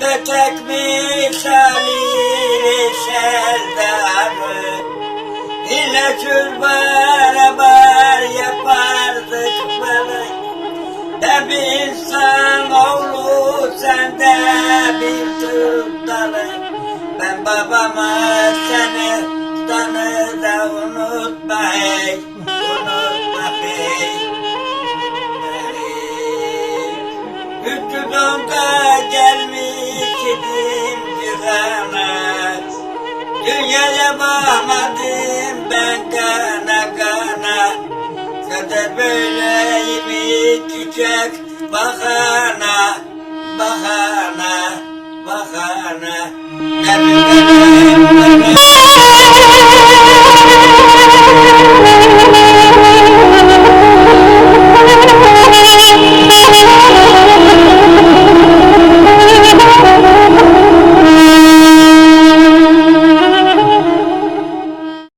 petek misali sevdamı İlaçır beraber yapardık böyle De bir insan oğlu sende bir Türk Ben babama seni tanıda unutma hey Dünyaya bakmadım ben kana kana. Kader böyleymiş çiçek Bakana, bakana, bakana bileyim